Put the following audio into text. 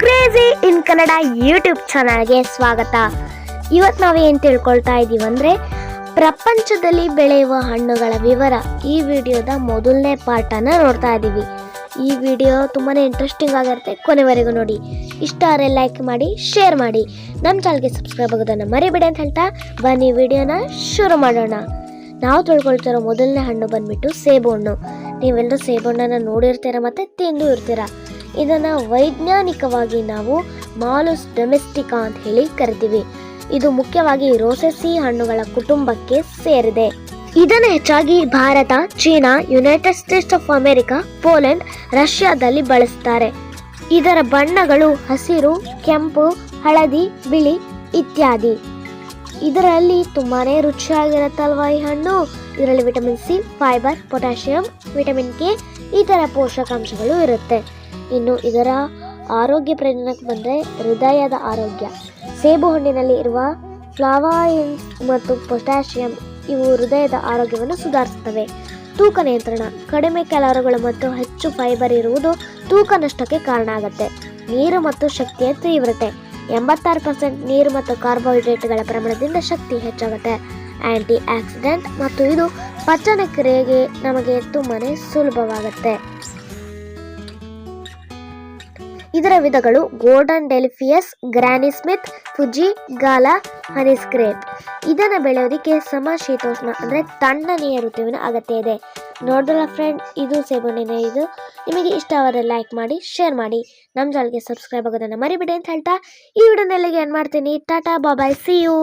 Crazy ಇನ್ Kannada YouTube ಚಾನಲ್ಗೆ ಸ್ವಾಗತ. ಇವತ್ತು ನಾವೇನು ತಿಳ್ಕೊಳ್ತಾ ಇದ್ದೀವಿ ಅಂದರೆ, ಪ್ರಪಂಚದಲ್ಲಿ ಬೆಳೆಯುವ ಹಣ್ಣುಗಳ ವಿವರ. ಈ ವಿಡಿಯೋದ ಮೊದಲನೇ ಪಾರ್ಟನ್ನು ನೋಡ್ತಾ ಇದ್ದೀವಿ ಈ ವಿಡಿಯೋ ತುಂಬಾ ಇಂಟ್ರೆಸ್ಟಿಂಗ್ ಆಗಿರುತ್ತೆ ಕೊನೆವರೆಗೂ ನೋಡಿ. ಇಷ್ಟ ಆದರೆ ಲೈಕ್ ಮಾಡಿ ಶೇರ್ ಮಾಡಿ. ನಮ್ಮ ಚಾನಲ್ಗೆ ಸಬ್ಸ್ಕ್ರೈಬ್ ಆಗೋದನ್ನು ಮರಿಬೇಡಿ ಅಂತ ಹೇಳ್ತಾ, ಬನ್ನಿ ವಿಡಿಯೋನ ಶುರು ಮಾಡೋಣ. ನಾವು ತಿಳ್ಕೊಳ್ತಿರೋ ಮೊದಲನೇ ಹಣ್ಣು ಬಂದ್ಬಿಟ್ಟು ಸೇಬು ಹಣ್ಣು. ನೀವೆಲ್ಲರೂ ಸೇಬು ಹಣ್ಣನ್ನು ನೋಡಿರ್ತೀರ ಮತ್ತು ತಿಂದು ಇರ್ತೀರ? ಇದನ್ನು ವೈಜ್ಞಾನಿಕವಾಗಿ ನಾವು ಮಾಲುಸ್ ಡೊಮೆಸ್ಟಿಕಾ ಅಂತ ಹೇಳಿ ಕರಿತೀವಿ. ಇದು ಮುಖ್ಯವಾಗಿ ರೋಸೆಸಿ ಹಣ್ಣುಗಳ ಕುಟುಂಬಕ್ಕೆ ಸೇರಿದೆ. ಇದನ್ನು ಹೆಚ್ಚಾಗಿ Bharat, China United States of America Poland ರಷ್ಯಾದಲ್ಲಿ ಬಳಸ್ತಾರೆ. ಇದರ ಬಣ್ಣಗಳು ಹಸಿರು, ಕೆಂಪು, ಹಳದಿ, ಬಿಳಿ ಇತ್ಯಾದಿ. ಇದರಲ್ಲಿ ತುಂಬಾ ರುಚಿಯಾಗಿರುತ್ತಲ್ವ ಈ ಹಣ್ಣು? ಇದರಲ್ಲಿ vitamin C, fibre, potassium, vitamin K, ಇತರ ಪೋಷಕಾಂಶಗಳು ಇರುತ್ತೆ. ಇನ್ನು ಇದರ ಆರೋಗ್ಯ ಪ್ರಯೋಜನಕ್ಕೆ ಬಂದರೆ ಹೃದಯದ ಆರೋಗ್ಯ. ಸೇಬು ಹಣ್ಣಿನಲ್ಲಿ ಇರುವ ಫ್ಲಾವಾಯಿನ್ಸ್ ಮತ್ತು ಪೊಟ್ಯಾಷಿಯಂ ಇವು ಹೃದಯದ ಆರೋಗ್ಯವನ್ನು ಸುಧಾರಿಸುತ್ತವೆ. ತೂಕ ನಿಯಂತ್ರಣ, ಕಡಿಮೆ ಕ್ಯಾಲೋರಿಗಳು ಮತ್ತು ಹೆಚ್ಚು ಫೈಬರ್ ಇರುವುದು ತೂಕ ನಷ್ಟಕ್ಕೆ ಕಾರಣ ಆಗುತ್ತೆ. ನೀರು ಮತ್ತು ಶಕ್ತಿಯ ತೀವ್ರತೆ, ಎಂಬತ್ತಾರು ಪರ್ಸೆಂಟ್ ನೀರು ಮತ್ತು ಕಾರ್ಬೋಹೈಡ್ರೇಟ್ಗಳ ಪ್ರಮಾಣದಿಂದ ಶಕ್ತಿ ಹೆಚ್ಚಾಗುತ್ತೆ. ಆಂಟಿ ಆಕ್ಸಿಡೆಂಟ್ ಮತ್ತು ಇದು ಪಚನ ಕ್ರಿಯೆಗೆ ನಮಗೆ ತುಂಬಾ ಸುಲಭವಾಗುತ್ತೆ. ಇದರ ವಿಧಗಳು Golden Delicious, Granny Smith, Fuji, Gala Honeycrisp ಇದನ್ನು ಬೆಳೆಯೋದಕ್ಕೆ ಸಮಶೀತೋಷ್ಣ ಅಂದರೆ ತಣ್ಣನೆಯ ಋತುವಿನ ಅಗತ್ಯ ಇದೆ. ನೋಡಿದ್ರ ಫ್ರೆಂಡ್ ಇದು ಸೇಬಣ್ಣಿನ ಇದು. ನಿಮಗೆ ಇಷ್ಟವಾದರೆ ಲೈಕ್ ಮಾಡಿ ಶೇರ್ ಮಾಡಿ. ನಮ್ಮ ಚಾನಲ್ಗೆ ಸಬ್ಸ್ಕ್ರೈಬ್ ಆಗೋದನ್ನು ಮರಿಬಿಡಿ ಅಂತ ಹೇಳ್ತಾ, ಈ ವಿಡಿಯೋನಲ್ಲಿಗೆ ಏನು ಮಾಡ್ತೀನಿ. Tata bye-bye C you